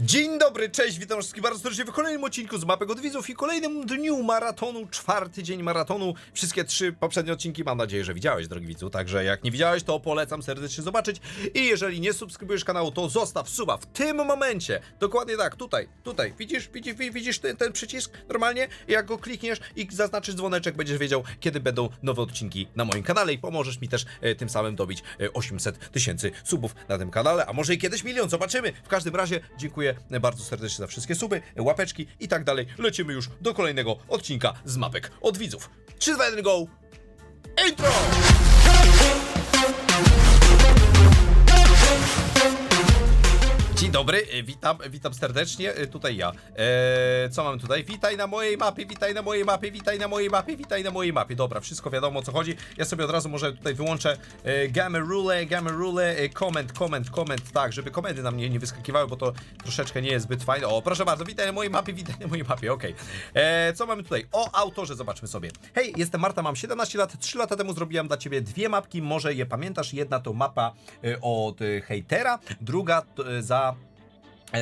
Dzień dobry, cześć, witam wszystkich bardzo serdecznie w kolejnym odcinku z Mapek od Widzów i kolejnym dniu maratonu, czwarty dzień maratonu. Wszystkie trzy poprzednie odcinki mam nadzieję, że widziałeś, drogi widzu, także jak nie widziałeś, to polecam serdecznie zobaczyć i jeżeli nie subskrybujesz kanału, to zostaw suba w tym momencie, dokładnie tak, tutaj, tutaj, widzisz, widzisz, widzisz ten, ten przycisk normalnie? Jak go klikniesz i zaznaczysz dzwoneczek, będziesz wiedział, kiedy będą nowe odcinki na moim kanale i pomożesz mi też e, tym samym dobić e, 800 tysięcy subów na tym kanale, a może i kiedyś milion, zobaczymy. W każdym razie dziękuję bardzo serdecznie za wszystkie suby, łapeczki i tak dalej. Lecimy już do kolejnego odcinka z mapek od widzów. 3, 2, 1, go! Intro! Dzień dobry, e, witam, witam serdecznie, e, tutaj ja. Eee, co mam tutaj? Witaj na mojej mapie, witaj na mojej mapie, witaj na mojej mapie, witaj na mojej mapie. Dobra, wszystko wiadomo o co chodzi. Ja sobie od razu może tutaj wyłączę e, rule, gamma rule, e, comment, comment, comment, tak, żeby komendy na mnie nie wyskakiwały, bo to troszeczkę nie jest zbyt fajne. O, proszę bardzo, witaj na mojej mapie, witaj na mojej mapie, okej. Eee, Co mamy tutaj? O autorze zobaczmy sobie. Hej, jestem Marta, mam 17 lat, 3 lata temu zrobiłam dla ciebie dwie mapki, może je pamiętasz. Jedna to mapa e, od e, hejtera, druga to, e, za E,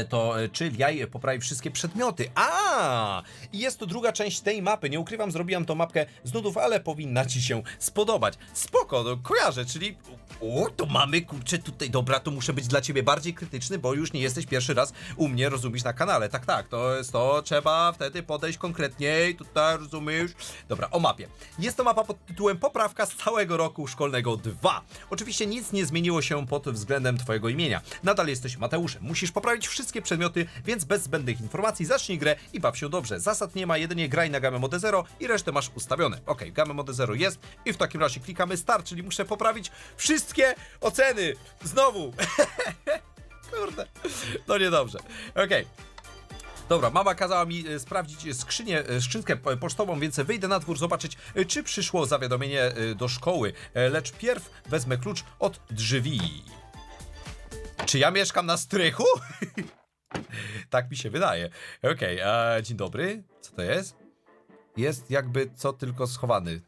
to e, czy jaj poprawi wszystkie przedmioty. A! I jest to druga część tej mapy. Nie ukrywam, zrobiłam tą mapkę z nudów, ale powinna ci się spodobać. Spoko, no, kojarzę, czyli. O, to mamy, kurczę, tutaj, dobra, to muszę być dla ciebie bardziej krytyczny, bo już nie jesteś pierwszy raz u mnie, rozumiesz, na kanale. Tak, tak, to jest to, trzeba wtedy podejść konkretniej, tutaj, rozumiesz? Dobra, o mapie. Jest to mapa pod tytułem Poprawka z całego roku szkolnego 2. Oczywiście nic nie zmieniło się pod względem twojego imienia. Nadal jesteś Mateuszem. Musisz poprawić wszystkie przedmioty, więc bez zbędnych informacji zacznij grę i baw się dobrze. Zasad nie ma, jedynie graj na gamę mode 0 i resztę masz ustawione. Ok, gamę mode 0 jest i w takim razie klikamy start, czyli muszę poprawić wszystkie oceny. Znowu. Kurde. No niedobrze. Okej. Dobra, mama kazała mi e, sprawdzić skrzynię, e, skrzynkę po- pocztową, więc wyjdę na dwór zobaczyć, e, czy przyszło zawiadomienie do szkoły. Lecz pierw wezmę klucz od drzwi. Czy ja mieszkam na strychu? tak mi się wydaje. Okej, e, dzień dobry. Co to jest? Jest jakby co tylko schowany.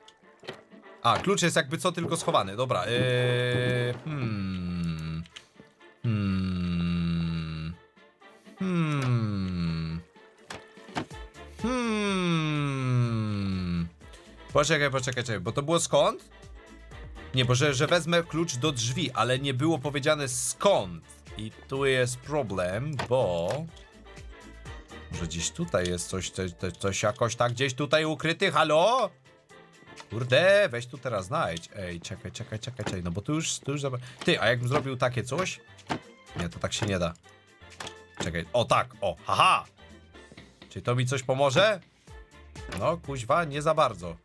A, klucz jest jakby co tylko schowany. Dobra. E, hmm. Hmm. Hmm. Hmm. Poczekaj, poczekaj, czekaj, bo to było skąd? Nie, bo że, że wezmę klucz do drzwi, ale nie było powiedziane skąd. I tu jest problem, bo... Może gdzieś tutaj jest coś, coś, coś, jakoś tak gdzieś tutaj ukryty, halo? Kurde, weź tu teraz znajdź. Ej, czekaj, czekaj, czekaj, czekaj, no bo tu już, tu już... Ty, a jakbym zrobił takie coś? Nie, to tak się nie da. Czekaj, o tak, o, haha! Czy to mi coś pomoże? No, kuźwa, nie za bardzo.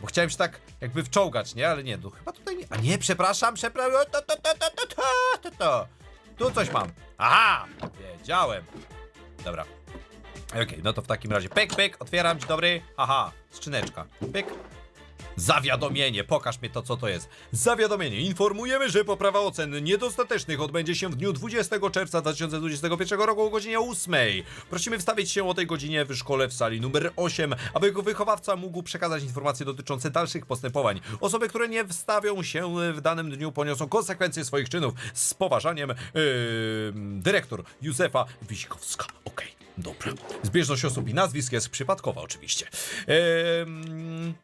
Bo chciałem się tak jakby wczołgać, nie? Ale nie, no chyba tutaj nie. A nie, przepraszam, przepraszam. To, to, to, to, to, to, to, to. Tu coś mam. Aha! Wiedziałem. Dobra. Okej, no to w takim razie pyk, pyk, otwieram, dzień dobry. Aha, skrzyneczka. Pyk. Zawiadomienie, pokaż mi to, co to jest. Zawiadomienie. Informujemy, że poprawa ocen niedostatecznych odbędzie się w dniu 20 czerwca 2021 roku o godzinie 8. Prosimy wstawić się o tej godzinie w szkole w sali numer 8, aby jego wychowawca mógł przekazać informacje dotyczące dalszych postępowań. Osoby, które nie wstawią się w danym dniu poniosą konsekwencje swoich czynów. Z poważaniem, yy, dyrektor Józefa Wiśkowska. Okej, dobra. Zbieżność osób i nazwisk jest przypadkowa oczywiście. Ehm,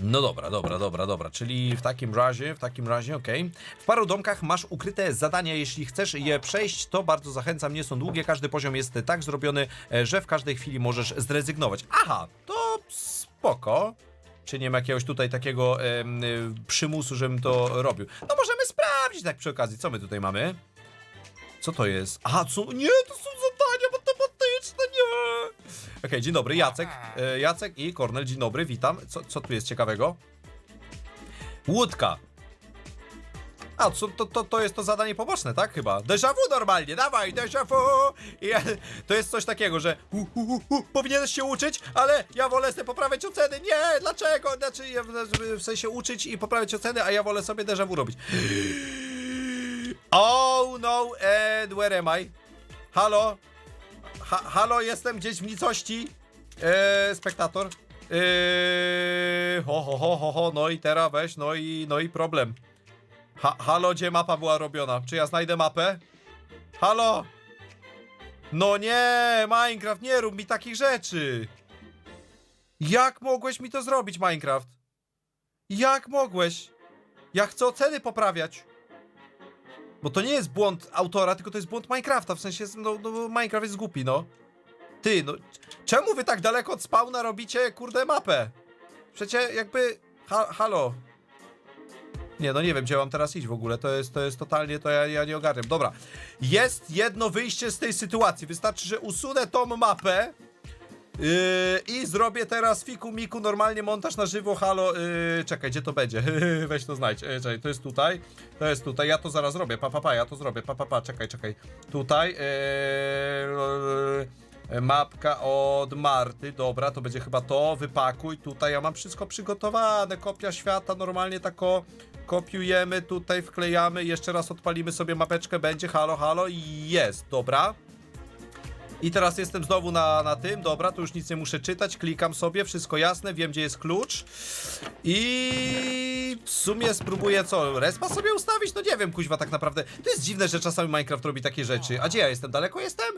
no dobra, dobra, dobra, dobra. Czyli w takim razie, w takim razie, okej. W paru domkach masz ukryte zadania. Jeśli chcesz je przejść, to bardzo zachęcam. Nie są długie. Każdy poziom jest tak zrobiony, e, że w każdej chwili możesz zrezygnować. Aha, to spoko. Czy nie ma jakiegoś tutaj takiego em, y, przymusu, żebym to robił? No możemy sprawdzić tak przy okazji. Co my tutaj mamy? Co to jest? Aha, co? Nie, to są! Okej, dzień dobry, Jacek. E, Jacek i Kornel, dzień dobry, witam. Co, co tu jest ciekawego? Łódka. A, co, to, to, to jest to zadanie poboczne, tak? Chyba. Déjà vu normalnie, dawaj, déjà vu! I, to jest coś takiego, że u, u, u, u, powinieneś się uczyć, ale ja wolę sobie poprawiać oceny. Nie, dlaczego? Znaczy, ja, w- sensie uczyć i poprawiać oceny, a ja wolę sobie déjà vu robić. Oh no, and where am I? Halo? Ha, halo, jestem gdzieś w nicości. Eee, spektator. Eee, ho, ho, ho, ho, ho, no i teraz weź, no i, no i problem. Ha, halo, gdzie mapa była robiona? Czy ja znajdę mapę? Halo? No nie, Minecraft, nie rób mi takich rzeczy! Jak mogłeś mi to zrobić, Minecraft? Jak mogłeś? Ja chcę oceny poprawiać. Bo to nie jest błąd autora, tylko to jest błąd Minecrafta, w sensie, no, no Minecraft jest głupi, no. Ty, no, czemu wy tak daleko od spawna robicie, kurde, mapę? Przecie jakby, ha, halo. Nie, no nie wiem, gdzie mam teraz iść w ogóle, to jest, to jest totalnie, to ja, ja nie ogarniam. Dobra, jest jedno wyjście z tej sytuacji, wystarczy, że usunę tą mapę, Yy, I zrobię teraz fiku miku normalnie montaż na żywo, halo, yy, czekaj, gdzie to będzie? Weź to znajdź, yy, czekaj, to jest tutaj, to jest tutaj, ja to zaraz zrobię, pa, pa, pa, ja to zrobię, pa, pa, pa, czekaj, czekaj, tutaj, yy, mapka od Marty, dobra, to będzie chyba to, wypakuj, tutaj ja mam wszystko przygotowane, kopia świata, normalnie tako kopiujemy, tutaj wklejamy, jeszcze raz odpalimy sobie mapeczkę, będzie, halo, halo jest, dobra. I teraz jestem znowu na, na tym, dobra, tu już nic nie muszę czytać, klikam sobie, wszystko jasne, wiem gdzie jest klucz. I w sumie spróbuję co, respa sobie ustawić? No nie wiem, kuźwa, tak naprawdę. To jest dziwne, że czasami Minecraft robi takie rzeczy. A gdzie ja jestem? Daleko jestem?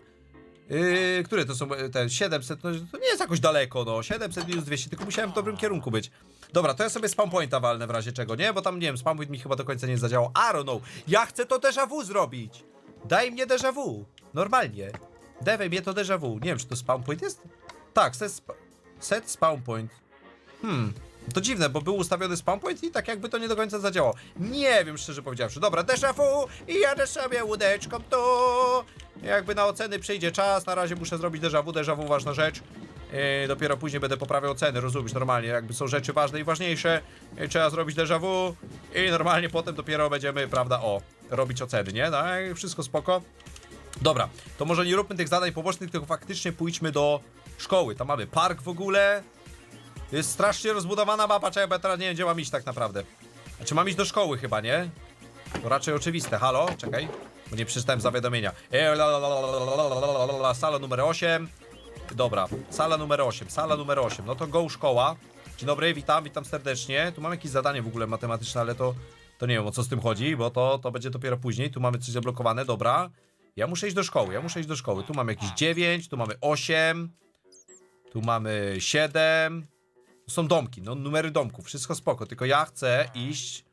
Yy, które to są e, te 700? No, to nie jest jakoś daleko, no. 700 minus 200, tylko musiałem w dobrym kierunku być. Dobra, to ja sobie spawn pointa walnę w razie czego, nie? Bo tam, nie wiem, spawn point mi chyba do końca nie zadziałał. I don't know. Ja chcę to déjà vu zrobić. Daj mnie déjà vu. Normalnie. Dawaj mnie to déjà vu. Nie wiem, czy to spawn point jest? Tak, set, sp set spawn point. Hmm. To dziwne, bo był ustawiony spawn point i tak jakby to nie do końca zadziałało. Nie wiem, szczerze powiedziawszy. Dobra, déjà vu i jadę sobie łódeczką tu. Jakby na oceny przyjdzie czas. Na razie muszę zrobić déjà vu. Déjà vu ważna rzecz. Yy, dopiero później będę poprawiał oceny, rozumiesz, normalnie, jakby są rzeczy ważne i ważniejsze, yy, trzeba zrobić déjà vu i normalnie potem dopiero będziemy, prawda, o, robić oceny, nie? No, wszystko spoko. Dobra, to może nie róbmy tych zadań pobocznych, tylko faktycznie pójdźmy do szkoły. Tam mamy park w ogóle. Jest strasznie rozbudowana mapa, czekaj, bo ja teraz nie wiem, gdzie mam iść tak naprawdę. Znaczy mam iść do szkoły chyba, nie? To raczej oczywiste. Halo? Czekaj. Bo nie przeczytałem zawiadomienia. Sala numer 8. Dobra, sala numer 8, sala numer 8. No to go szkoła. Dzień dobry, witam, witam serdecznie. Tu mam jakieś zadanie w ogóle matematyczne, ale to, to nie wiem o co z tym chodzi, bo to, to będzie dopiero później. Tu mamy coś zablokowane, dobra. Ja muszę iść do szkoły, ja muszę iść do szkoły. Tu mamy jakieś 9, tu mamy 8, tu mamy 7. To są domki, no numery domków, wszystko spoko, tylko ja chcę iść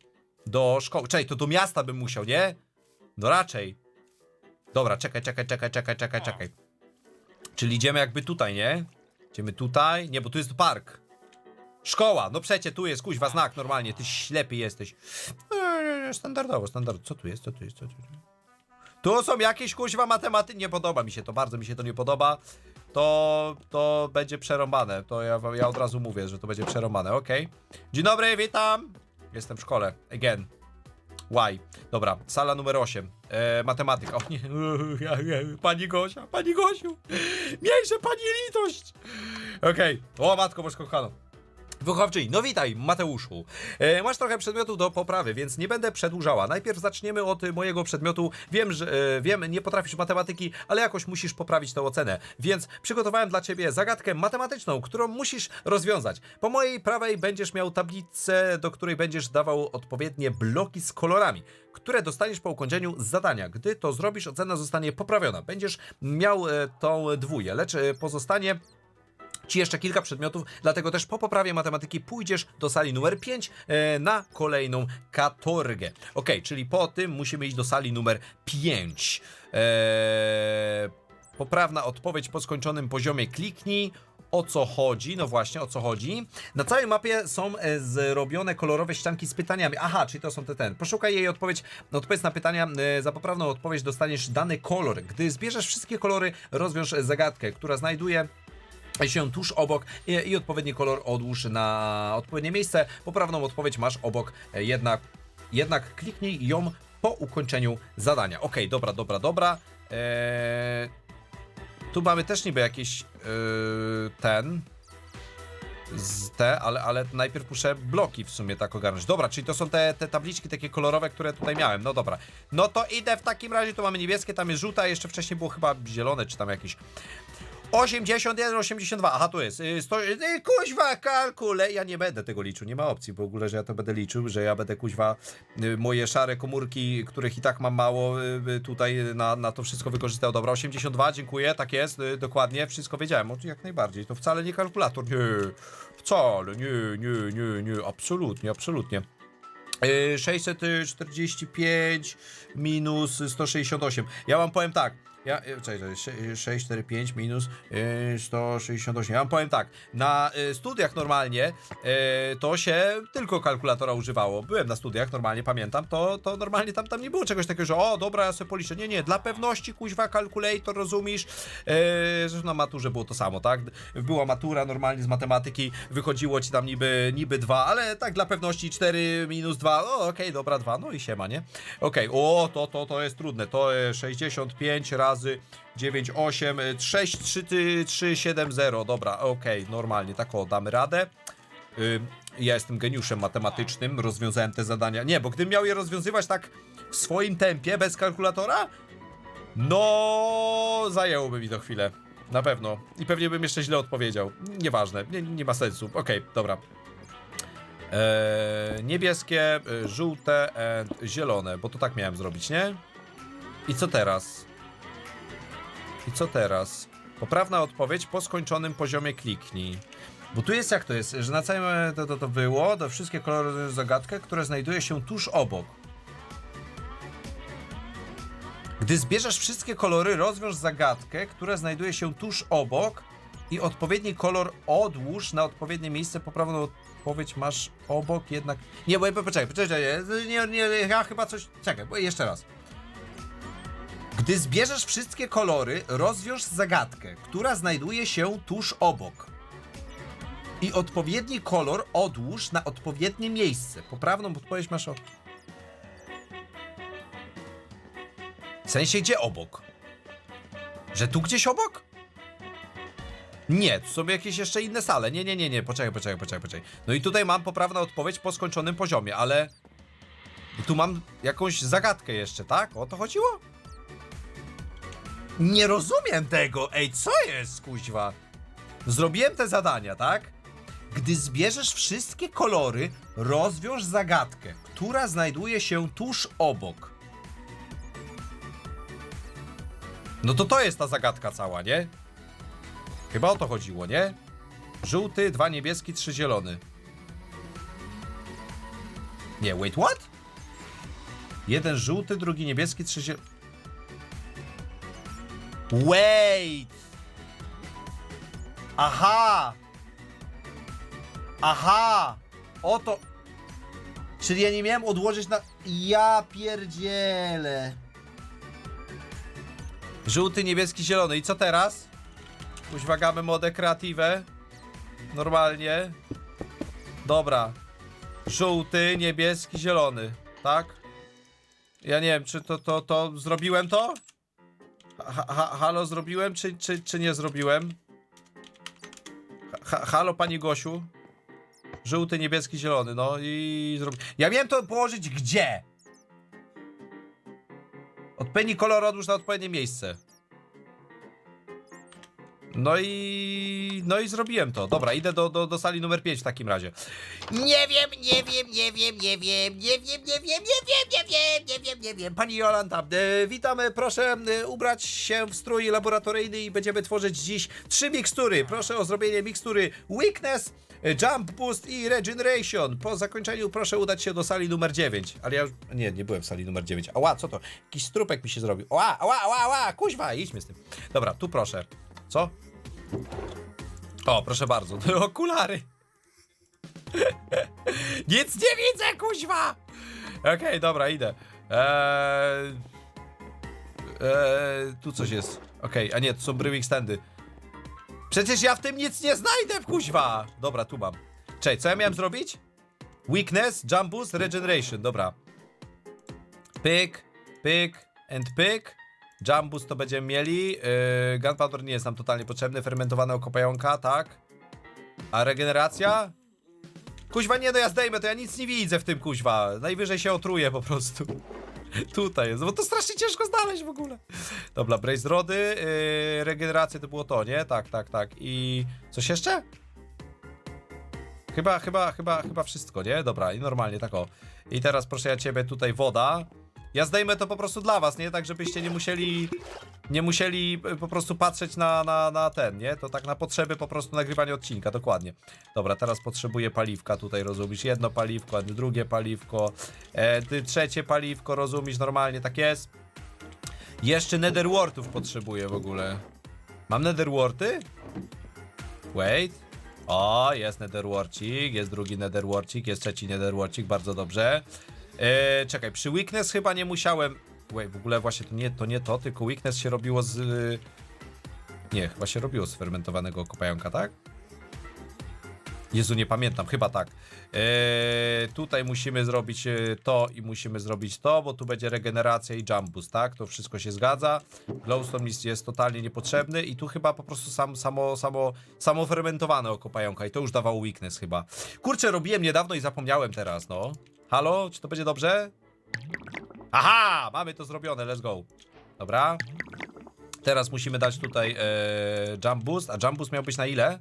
do szkoły. Czekaj, to do miasta bym musiał, nie? No raczej. Dobra, czekaj, czekaj, czekaj, czekaj, czekaj, czekaj. Czyli idziemy jakby tutaj, nie? Idziemy tutaj, nie, bo tu jest park. Szkoła, no przecie, tu jest kuźwa znak normalnie, ty ślepy jesteś. Eee, Standardowo, standardowo. Co tu jest, co tu jest, co tu jest? Tu są jakieś kuźwa matematy. Nie podoba mi się to, bardzo mi się to nie podoba. To, to będzie przerąbane. To ja, ja od razu mówię, że to będzie przerąbane, okej. Dzień dobry, witam. Jestem w szkole. Again. Why? Dobra, sala numer 8. E, matematyka. O nie, pani Gosia, pani Gosiu. Miejże pani litość. Okej. O matko bosko kochano. Wychowczyni, no witaj Mateuszu. E, masz trochę przedmiotów do poprawy, więc nie będę przedłużała. Najpierw zaczniemy od mojego przedmiotu. Wiem, że e, wiem, nie potrafisz matematyki, ale jakoś musisz poprawić tę ocenę. Więc przygotowałem dla ciebie zagadkę matematyczną, którą musisz rozwiązać. Po mojej prawej będziesz miał tablicę, do której będziesz dawał odpowiednie bloki z kolorami, które dostaniesz po ukończeniu zadania. Gdy to zrobisz, ocena zostanie poprawiona. Będziesz miał e, tą dwóję, lecz e, pozostanie Ci jeszcze kilka przedmiotów, dlatego też po poprawie matematyki pójdziesz do sali numer 5 e, na kolejną katorgę. Ok, czyli po tym musimy iść do sali numer 5. E, poprawna odpowiedź po skończonym poziomie kliknij. O co chodzi? No właśnie, o co chodzi? Na całej mapie są e, zrobione kolorowe ścianki z pytaniami. Aha, czyli to są te ten. Poszukaj jej odpowiedź. Odpowiedź na pytania. Za poprawną odpowiedź dostaniesz dany kolor. Gdy zbierzesz wszystkie kolory, rozwiąż zagadkę, która znajduje się tuż obok i, i odpowiedni kolor odłóż na odpowiednie miejsce. Poprawną odpowiedź masz obok, e, jednak, jednak kliknij ją po ukończeniu zadania. Ok, dobra, dobra, dobra. Eee, tu mamy też niby jakiś yy, ten z te, ale, ale najpierw muszę bloki w sumie tak ogarnąć. Dobra, czyli to są te, te tabliczki takie kolorowe, które tutaj miałem. No dobra. No to idę w takim razie, tu mamy niebieskie, tam jest żółta, jeszcze wcześniej było chyba zielone, czy tam jakieś. 81, 82. Aha, tu jest. Y, Sto, y, kuźwa, kalkule. Ja nie będę tego liczył. Nie ma opcji w ogóle, że ja to będę liczył, że ja będę kuźwa y, moje szare komórki, których i tak mam mało, tutaj na, na to wszystko wykorzystał. Dobra, 82, dziękuję. Tak jest, dokładnie. Wszystko wiedziałem. Jak najbardziej. To wcale nie kalkulator. Nie. Wcale. Nie, nie, nie, nie. Absolutnie, absolutnie. Y, 645 minus 168. Ja wam powiem tak. Ja, y, czekaj, czekaj, sze- 645 minus y, 168. Ja wam powiem tak. Na studiach normalnie to się tylko kalkulatora używało. Byłem na studiach, normalnie pamiętam. To, to normalnie tam, tam nie było czegoś takiego, że o, dobra, ja sobie policzę. Nie, nie, dla pewności kuźwa kalkulator, rozumiesz? Y, zresztą na maturze było to samo, tak? Była matura normalnie z matematyki, wychodziło ci tam niby, niby 2, ale tak dla pewności 4 minus 2, o okej, dobra, 2, no i siema, nie? Okej, o, to, to, to jest trudne, to jest 65 razy 9, 8, 6, 3, 3, 7, 0, dobra, okej, normalnie, tak o, damy radę. Ym, ja jestem geniuszem matematycznym, rozwiązałem te zadania. Nie, bo gdybym miał je rozwiązywać tak w swoim tempie, bez kalkulatora, no, zajęłoby mi to chwilę. Na pewno. I pewnie bym jeszcze źle odpowiedział. Nieważne, nie, nie ma sensu. Okej, dobra. Eee, niebieskie, y, żółte zielone, bo to tak miałem zrobić, nie? I co teraz? I co teraz? Poprawna odpowiedź po skończonym poziomie kliknij. Bo tu jest jak to jest, że na całym to, to, to było, to wszystkie kolory jest zagadkę, które znajduje się tuż obok. Gdy zbierzesz wszystkie kolory, rozwiąż zagadkę, która znajduje się tuż obok i odpowiedni kolor odłóż na odpowiednie miejsce. Poprawną odpowiedź masz obok, jednak... Nie, bo poczekaj, poczekaj, nie, nie, ja chyba coś... Czekaj, bo jeszcze raz. Gdy zbierzesz wszystkie kolory, rozwiąż zagadkę, która znajduje się tuż obok. I odpowiedni kolor odłóż na odpowiednie miejsce. Poprawną odpowiedź masz o... W sensie gdzie obok? Że tu gdzieś obok? Nie, tu są jakieś jeszcze inne sale. Nie, nie, nie, nie, poczekaj, poczekaj, poczekaj, poczekaj. No i tutaj mam poprawną odpowiedź po skończonym poziomie, ale... I tu mam jakąś zagadkę jeszcze, tak? O to chodziło? Nie rozumiem tego, ej, co jest, kuźwa? Zrobiłem te zadania, tak? Gdy zbierzesz wszystkie kolory, rozwiąż zagadkę, która znajduje się tuż obok. No to to jest ta zagadka cała, nie? Chyba o to chodziło, nie? Żółty, dwa niebieski, trzy zielony. Nie, wait, what? Jeden żółty, drugi niebieski, trzy zielony. Wait! Aha! Aha! Oto. Czyli ja nie miałem odłożyć na. Ja pierdzielę. Żółty, niebieski, zielony. I co teraz? Uśwagamy modę kreatywę. Normalnie. Dobra. Żółty, niebieski, zielony. Tak? Ja nie wiem, czy to, to, to zrobiłem to? Ha, ha, halo, zrobiłem, czy, czy, czy nie zrobiłem? Ha, halo, pani Gosiu? Żółty, niebieski, zielony, no i zrobi... Ja miałem to położyć gdzie? Odpowiedni kolor odłóż na odpowiednie miejsce. No i... No i zrobiłem to. Dobra, idę do, do, do sali numer 5 w takim razie. Nie wiem, nie wiem, nie wiem, nie wiem, nie wiem, nie wiem, nie wiem, nie wiem, nie wiem, nie wiem. Pani Jolanta, e, witamy. Proszę e, ubrać się w strój laboratoryjny i będziemy tworzyć dziś trzy mikstury. Proszę o zrobienie mikstury Weakness, e, Jump Boost i Regeneration. Po zakończeniu proszę udać się do sali numer 9. Ale ja. Nie, nie byłem w sali numer 9. Ała, co to? Jakiś strupek mi się zrobił. Ała, ała, ała, ała, kuźwa, idźmy z tym. Dobra, tu proszę. Co? O, proszę bardzo. Okulary. Nic nie widzę, kuźwa! Okej, dobra, idę. Eee, eee, tu coś jest. Okej, a nie, to są bryły extendy. Przecież ja w tym nic nie znajdę, kuźwa! Dobra, tu mam. Czekaj, co ja miałem zrobić? Weakness, Jump Boost, Regeneration, dobra. Pyk, pyk and pyk. Boost to będziemy mieli. Yy, Gunpowder nie jest nam totalnie potrzebny. Fermentowane oko pająka, tak. A regeneracja? Kuźwa, nie no ja zdejmę, to ja nic nie widzę w tym kuźwa. Najwyżej się otruję po prostu. Tutaj jest, bo to strasznie ciężko znaleźć w ogóle. Dobra, Brace Rody, yy, to było to, nie? Tak, tak, tak. I coś jeszcze? Chyba, chyba, chyba, chyba wszystko, nie? Dobra, i normalnie, tak o. I teraz proszę ja ciebie, tutaj woda. Ja zdejmę to po prostu dla was, nie? Tak, żebyście nie musieli, nie musieli y, po prostu patrzeć na, na, na ten, nie? To tak na potrzeby po prostu nagrywania odcinka, dokładnie. Dobra, teraz potrzebuję paliwka tutaj, rozumiesz? Jedno paliwko, drugie paliwko, e, ty trzecie paliwko, rozumiesz? Normalnie, tak jest. Jeszcze netherwortów potrzebuję w ogóle. Mam netherworty? Wait. O, jest netherwarcik, jest drugi netherwarcik, jest trzeci netherwarcik, bardzo dobrze. Eee, czekaj, przy weakness chyba nie musiałem... Wait, w ogóle właśnie to nie to, nie to tylko weakness się robiło z... y, Nie, chyba się robiło z fermentowanego kopająka, tak? Jezu, nie pamiętam, chyba tak. Eee, tutaj musimy zrobić e, to i musimy zrobić to, bo tu będzie regeneracja i jump boost, tak? To wszystko się zgadza. Glowstone jest, jest totalnie niepotrzebny i tu chyba po prostu sam, samo, samo, samo fermentowane oko pająka i to już dawało weakness chyba. Kurczę, robiłem niedawno i zapomniałem teraz, no. Halo, czy to będzie dobrze? Aha, mamy to zrobione, let's go. Dobra. Teraz musimy dać tutaj e, jump boost, a jump boost miał być na ile?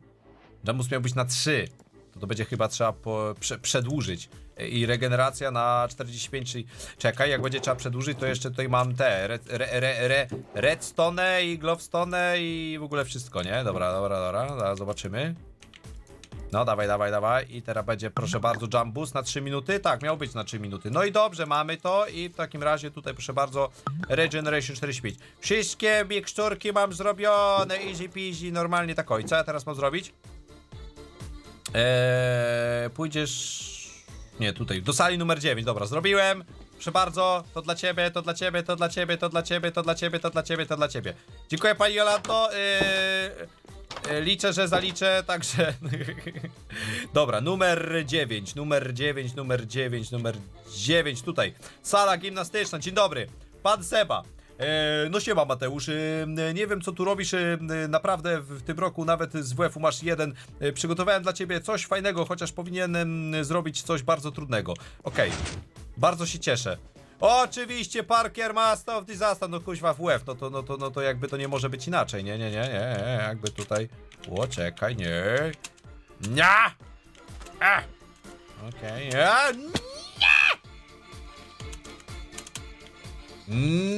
Jump boost miał być na 3. To to będzie chyba trzeba po, prze, przedłużyć. E, I regeneracja na 45, czyli czekaj, jak będzie trzeba przedłużyć, to jeszcze tutaj mam te re, re, re, redstone i glowstone i w ogóle wszystko, nie? Dobra, dobra, dobra, zobaczymy. No, dawaj, dawaj, dawaj. I teraz będzie, proszę bardzo, boost na 3 minuty. Tak, miał być na 3 minuty. No i dobrze, mamy to. I w takim razie tutaj, proszę bardzo, Regeneration 45. Wszystkie miksturki mam zrobione, easy peasy, normalnie tak. O, i co ja teraz mam zrobić? Eee, pójdziesz... Nie, tutaj, do sali numer 9. Dobra, zrobiłem. Proszę bardzo, to dla ciebie, to dla ciebie, to dla ciebie, to dla ciebie, to dla ciebie, to dla ciebie, to dla ciebie. Dziękuję pani Jolanto. Yy, yy, liczę, że zaliczę, także. Dobra, numer 9, numer 9, numer 9, numer 9. Tutaj. Sala gimnastyczna. Dzień dobry. Pan Seba. E, no siema Mateusz, e, nie wiem co tu robisz, e, naprawdę w tym roku nawet z WF-u masz jeden, E, przygotowałem dla ciebie coś fajnego, chociaż powinienem zrobić coś bardzo trudnego. Okej, bardzo się cieszę. Oczywiście Parker Master of Disaster, no kuźwa w WF, no to, no, to, no to jakby to nie może być inaczej, nie, nie, nie, nie, jakby tutaj, o czekaj, nie, nie, A! okej, okay.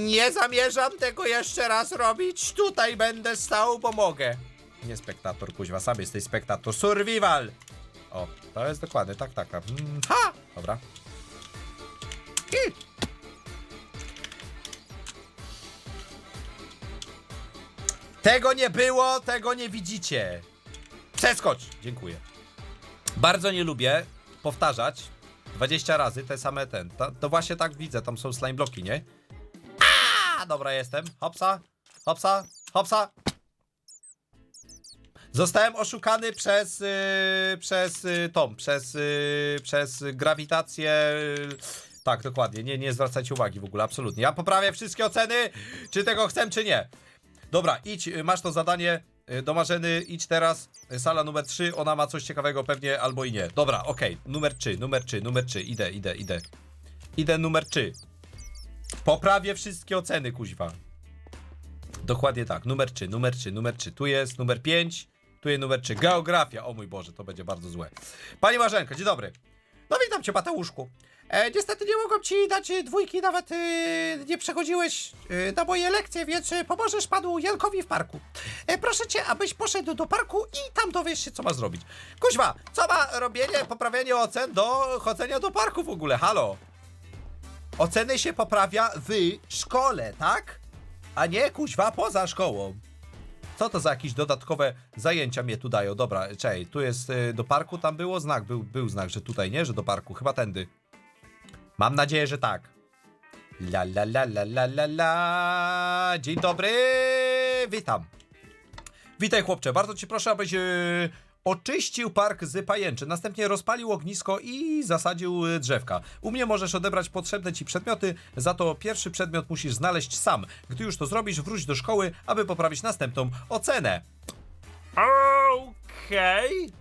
Nie zamierzam tego jeszcze raz robić. Tutaj będę stał, bo mogę. Nie spektator, kuźwa, sam jesteś spektator. Survival! O, to jest dokładnie, tak, tak. tak. Mm, ha! Dobra. Tego nie było, tego nie widzicie. Przeskocz! Dziękuję. Bardzo nie lubię powtarzać 20 razy te same ten. To, właśnie tak widzę, tam są slime bloki, nie? A, dobra jestem. Hopsa, hopsa, hopsa. Zostałem oszukany przez, yy, przez yy, Tom, przez, yy, przez grawitację. Yy, tak, dokładnie. Nie, nie zwracajcie uwagi w ogóle, absolutnie. Ja poprawię wszystkie oceny, czy tego chcę, czy nie. Dobra, idź, yy, masz to zadanie yy, do Marzeny, idź teraz. Yy, Sala numer 3, ona ma coś ciekawego pewnie, albo i nie. Dobra, okej, numer 3, numer 3, numer 3, idę, idę, idę. Idę numer 3. Poprawię wszystkie oceny, kuźwa. Dokładnie tak. Numer 3, numer 3, numer 3. Tu jest numer 5, tu jest numer 3. Geografia. O mój Boże, to będzie bardzo złe. Pani Marzenko, dzień dobry. No witam cię, Mateuszku. E, niestety nie mogłem ci dać e, dwójki, nawet e, nie przechodziłeś e, na moje lekcje, więc e, pomożesz panu Jankowi w parku. E, proszę cię, abyś poszedł do parku i tam dowiesz się, co ma zrobić. Kuźwa, co ma robienie, poprawienie ocen do chodzenia do parku w ogóle? Halo? Oceny się poprawia w szkole, tak? A nie kuźwa poza szkołą. Co to za jakieś dodatkowe zajęcia mnie tu dają? Dobra, czej, tu jest y, do parku, tam było znak, był, był znak, że tutaj, nie? Że do parku, chyba tędy. Mam nadzieję, że tak. La la la la la la la. Dzień dobry, witam. Witaj chłopcze, bardzo ci proszę, abyś yy, oczyścił park z pajęczy, następnie rozpalił ognisko i zasadził y, drzewka. U mnie możesz odebrać potrzebne ci przedmioty, za to pierwszy przedmiot musisz znaleźć sam. Gdy już to zrobisz, wróć do szkoły, aby poprawić następną ocenę. Okej.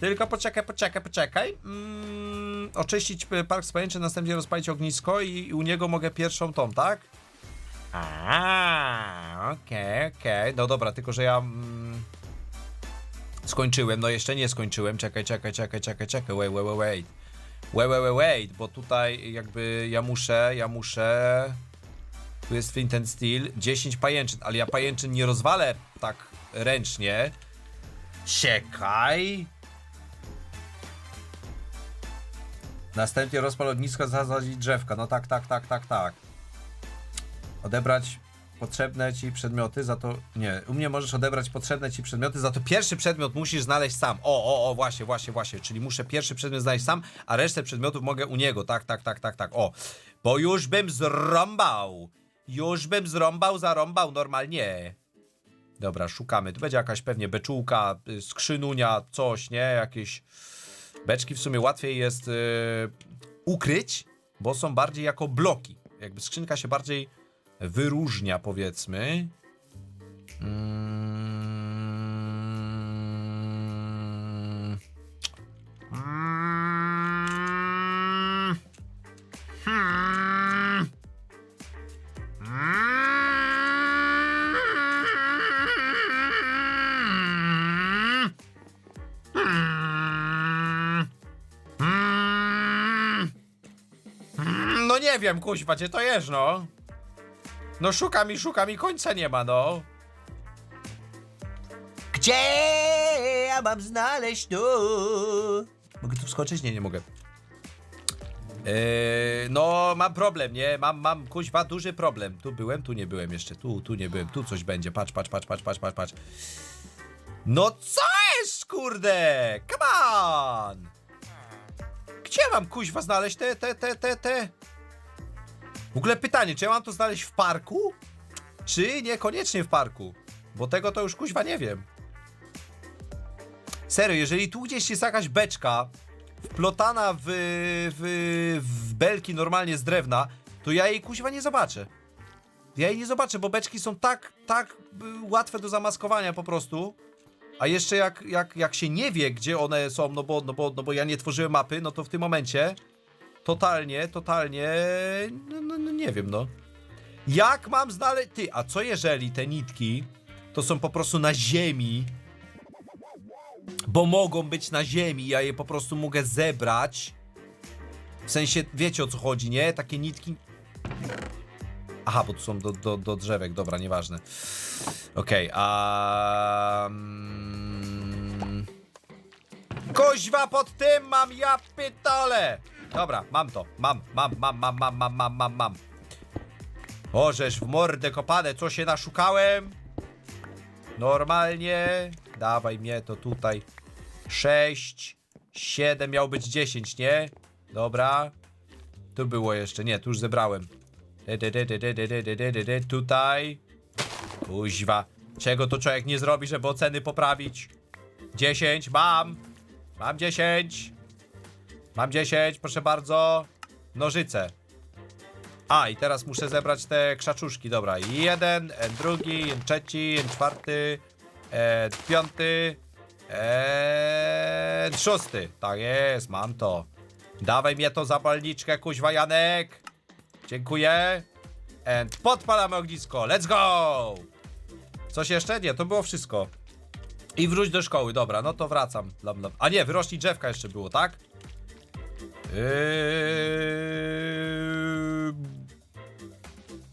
Tylko poczekaj, poczekaj, poczekaj. Mm, oczyścić y, park spalniczy, następnie rozpalić ognisko i, u niego mogę pierwszą tą, tak? A, okej, okej. No dobra, tylko że ja mm, skończyłem, no jeszcze nie skończyłem. Czekaj, czekaj, czekaj, czekaj, czekaj. Wait, wait, wait, wait. Wait, wait, wait, wait, bo tutaj jakby ja muszę, ja muszę... Tu jest Flint and Steel, 10 pajęczyn, ale ja pajęczyn nie rozwalę tak ręcznie. Czekaj. Następnie rozpal ognisko, zasadzić drzewka. No tak, tak, tak, tak, tak. Odebrać potrzebne ci przedmioty, za to... Nie, u mnie możesz odebrać potrzebne ci przedmioty, za to pierwszy przedmiot musisz znaleźć sam. O, o, o, właśnie, właśnie, właśnie. Czyli muszę pierwszy przedmiot znaleźć sam, a resztę przedmiotów mogę u niego. Tak, tak, tak, tak, tak. O, bo już bym zrąbał. Już bym zrąbał, zarąbał normalnie. Dobra, szukamy. Tu będzie jakaś pewnie beczułka, y, skrzynunia, coś, nie? Jakieś beczki w sumie łatwiej jest y, ukryć, bo są bardziej jako bloki. Jakby skrzynka się bardziej wyróżnia, powiedzmy. Mm. Nie wiem, kuźwa, gdzie to jest, no. No szukam i szukam i końca nie ma, no. Gdzie ja mam znaleźć tu? Mogę tu wskoczyć? Nie, nie mogę. Yy, no, mam problem, nie? Mam, mam, kuźwa, duży problem. Tu byłem, tu nie byłem jeszcze. Tu, tu nie byłem. Tu coś będzie. Patrz, patrz, patrz, patrz, patrz, patrz, patrz. No co jest, kurde? Come on! Gdzie mam, kuźwa, znaleźć te, te, te, te, te? W ogóle pytanie, czy ja mam to znaleźć w parku? Czy niekoniecznie w parku? Bo tego to już kuźwa nie wiem. Serio, jeżeli tu gdzieś jest jakaś beczka wplotana w, w, w belki normalnie z drewna, to ja jej kuźwa nie zobaczę. Ja jej nie zobaczę, bo beczki są tak, tak y, łatwe do zamaskowania po prostu. A jeszcze jak, jak, jak się nie wie, gdzie one są, no bo, no, bo, no bo ja nie tworzyłem mapy, no to w tym momencie totalnie, totalnie, no, no, no nie wiem, no. Jak mam znaleźć... Ty, a co jeżeli te nitki to są po prostu na ziemi? Bo mogą być na ziemi, ja je po prostu mogę zebrać. W sensie, wiecie o co chodzi, nie? Takie nitki... Aha, bo tu są do, do, do drzewek, dobra, nieważne. Okej, a... mm, Kuźwa pod tym mam, ja pytole! Dobra, mam to, mam, mam, mam, mam, mam, mam, mam, mam, mam. W mordę kopane, co się naszukałem? Normalnie. Dawaj mnie to tutaj. 6, 7, miał być 10, nie? Dobra. Tu było jeszcze, nie, tu już zebrałem. Tutaj. Kuźwa. Czego to człowiek nie zrobi, żeby oceny poprawić? 10, mam. Mam 10. Mam 10, proszę bardzo. Nożyce. A, i teraz muszę zebrać te krzaczuszki. Dobra, jeden, en drugi, trzeci, czwarty, en piąty, en szósty. Tak jest, mam to. Dawaj mnie to zapalniczkę, kuźwa Janek. Dziękuję. And podpalamy ognisko. Let's go! Coś jeszcze? Nie, to było wszystko. I wróć do szkoły, dobra, no to wracam. A nie, wyrośnij drzewka jeszcze było, tak? Yy...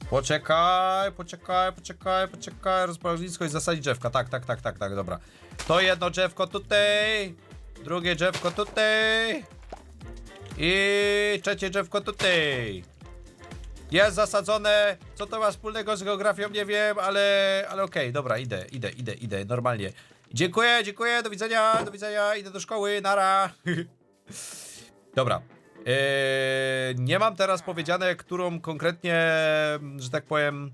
Poczekaj, poczekaj, poczekaj, poczekaj. Rozpal ognisko i zasadzić drzewka. Tak, tak, tak, tak, tak, dobra. To jedno drzewko tutaj. Drugie drzewko tutaj. I trzecie drzewko tutaj. Jest zasadzone. Co to ma wspólnego z geografią? Nie wiem, ale, ale okej, dobra, idę, idę, idę, idę, normalnie. Dziękuję, dziękuję, do widzenia, do widzenia, idę do szkoły, nara. Dobra. Eee, nie mam teraz powiedziane, którą konkretnie, że tak powiem,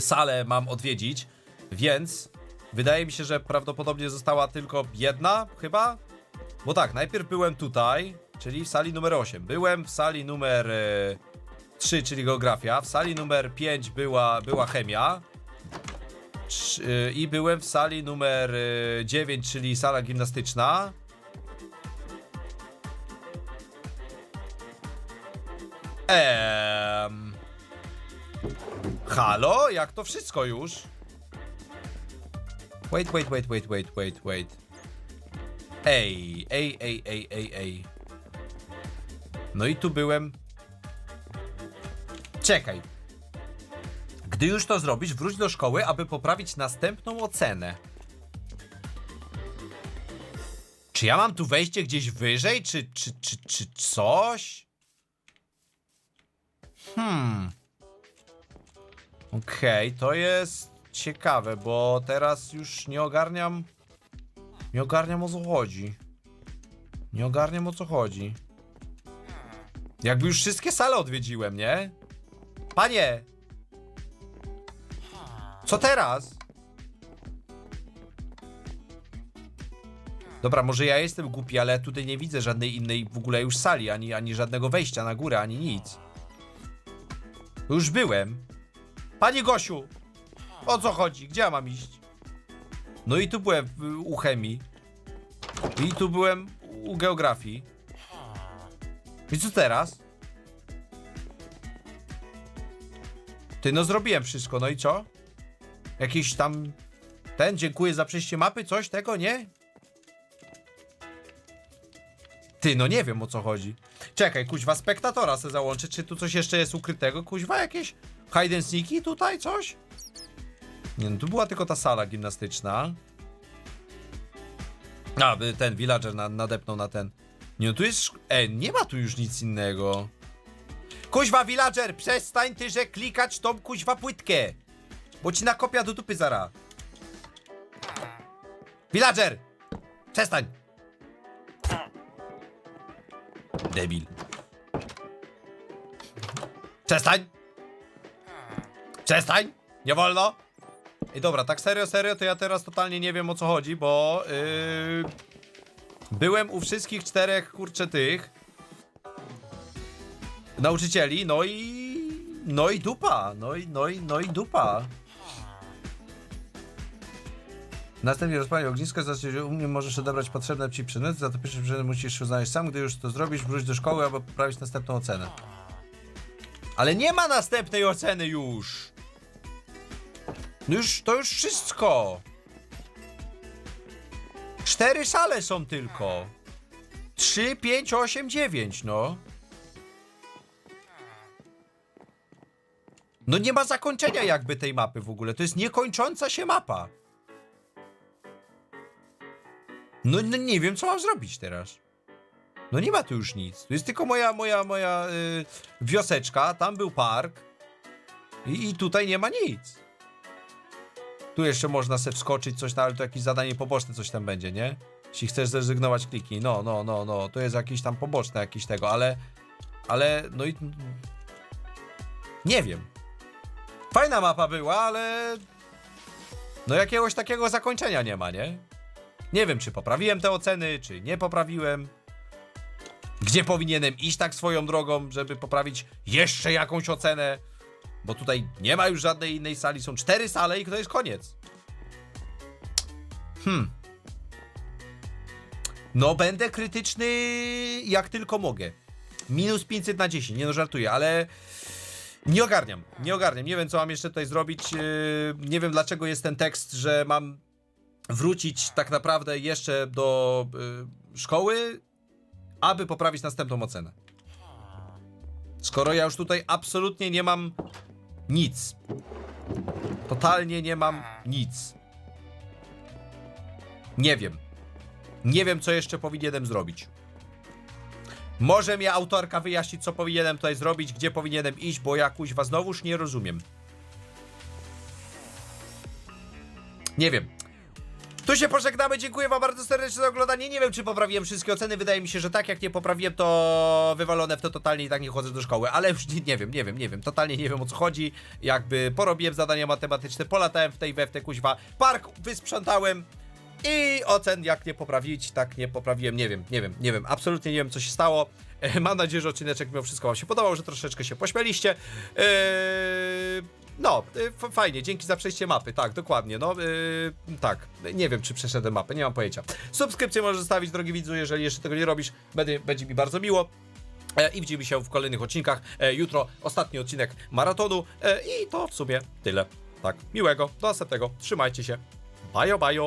salę mam odwiedzić, więc wydaje mi się, że prawdopodobnie została tylko jedna, chyba? Bo tak, najpierw byłem tutaj, czyli w sali numer 8. Byłem w sali numer e, 3, czyli geografia. W sali numer 5 była, była chemia. Trz- y, I byłem w sali numer y, 9, czyli sala gimnastyczna. Ehm... Halo? Jak to wszystko już? Wait, wait, wait, wait, wait, wait, wait. Ej, ej, ej, ej, ej, ej. No i tu byłem. Czekaj. Gdy już to zrobisz, wróć do szkoły, aby poprawić następną ocenę. Czy ja mam tu wejście gdzieś wyżej, czy, czy, czy, czy coś? Hmm. Okej, to jest ciekawe, bo teraz już nie ogarniam. Nie ogarniam o co chodzi. Nie ogarniam o co chodzi. Jakby już wszystkie sale odwiedziłem, nie? Panie! Co teraz? Dobra, może ja jestem głupi, ale tutaj nie widzę żadnej innej w ogóle już sali, ani, ani żadnego wejścia na górę, ani nic. Już byłem. Panie Gosiu! O co chodzi? Gdzie ja mam iść? No i tu byłem u chemii. I tu byłem u geografii. I co teraz? Ty, no zrobiłem wszystko, no i co? Jakiś tam... Ten, dziękuję za przejście mapy, coś tego, nie? Ty, no nie wiem o co chodzi. Czekaj, kuźwa, spektatora se załączę, czy tu coś jeszcze jest ukrytego? Kuźwa, jakieś hide and sneaky tutaj, coś? Nie, no tu była tylko ta sala gimnastyczna. A, ten villager na, nadepnął na ten. Nie, no tu jest... E, nie ma tu już nic innego. Kuźwa, villager, przestań ty, że klikać tą kuźwa płytkę. Bo ci nakopia do dupy zara. Villager! Przestań! Debil. Przestań! Przestań! Nie wolno! I dobra, tak serio, serio, to ja teraz totalnie nie wiem o co chodzi, bo yy, byłem u wszystkich czterech, kurczę, tych nauczycieli, no i no i dupa, no i, no i, no i dupa. Następnie rozpalnie ognisko, znaczy, że u mnie możesz odebrać potrzebne ci przedmioty, za to pierwszy przedmiot musisz znaleźć sam, gdy już to zrobisz, wróć do szkoły, aby poprawić następną ocenę. Ale nie ma następnej oceny już! No już, to już wszystko! Cztery sale są tylko. Trzy, pięć, osiem, dziewięć, no. No nie ma zakończenia jakby tej mapy w ogóle. To jest niekończąca się mapa. No, no nie wiem, co mam zrobić teraz. No nie ma tu już nic. Tu jest tylko moja, moja, moja y, wioseczka. Tam był park. I, I tutaj nie ma nic. Tu jeszcze można sobie wskoczyć coś, no, ale to jakieś zadanie poboczne coś tam będzie, nie? Jeśli chcesz zrezygnować, kliknij. No, no, no, no. To jest jakieś tam poboczne jakieś tego, ale... Ale, no i... Nie wiem. Fajna mapa była, ale... No jakiegoś takiego zakończenia nie ma, nie? Nie wiem, czy poprawiłem te oceny, czy nie poprawiłem. Gdzie powinienem iść tak swoją drogą, żeby poprawić jeszcze jakąś ocenę? Bo tutaj nie ma już żadnej innej sali, są cztery sale i to jest koniec. Hmm. No, będę krytyczny jak tylko mogę. Minus 500 na 10, nie no żartuję, ale nie ogarniam, nie ogarniam. Nie wiem, co mam jeszcze tutaj zrobić. Yy, nie wiem, dlaczego jest ten tekst, że mam wrócić tak naprawdę jeszcze do yy, szkoły, aby poprawić następną ocenę. Skoro ja już tutaj absolutnie nie mam nic. Totalnie nie mam nic. Nie wiem. Nie wiem, co jeszcze powinienem zrobić. Może mnie autorka wyjaśnić, co powinienem tutaj zrobić, gdzie powinienem iść, bo ja kuźwa znowuż nie rozumiem. Nie wiem. Tu się pożegnamy, dziękuję wam bardzo serdecznie za oglądanie. Nie wiem, czy poprawiłem wszystkie oceny, wydaje mi się, że tak, jak nie poprawiłem, to wywalone w to totalnie i tak nie chodzę do szkoły, ale już nie, nie wiem, nie wiem, nie wiem, totalnie nie wiem o co chodzi. Jakby porobiłem zadania matematyczne, polatałem w tej we w te kuźwa, park wysprzątałem i ocen jak nie poprawić, tak nie poprawiłem, nie wiem, nie wiem, nie wiem, absolutnie nie wiem co się stało. E, Mam nadzieję, że odcineczek mimo wszystko wam się podobał, że troszeczkę się pośmialiście. Eee, no, f- fajnie, dzięki za przejście mapy, tak, dokładnie, no, e, tak, nie wiem, czy przeszedłem mapę, nie mam pojęcia. Subskrypcję możesz zostawić, drogi widzu, jeżeli jeszcze tego nie robisz, będzie, będzie mi bardzo miło. E, I widzimy się w kolejnych odcinkach. E, jutro ostatni odcinek maratonu. E, I to w sumie tyle. Tak, miłego, do następnego. Trzymajcie się. Bajo, bajo.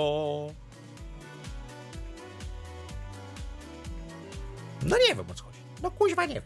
No nie wiem o co chodzi. No kuźwa nie wiem.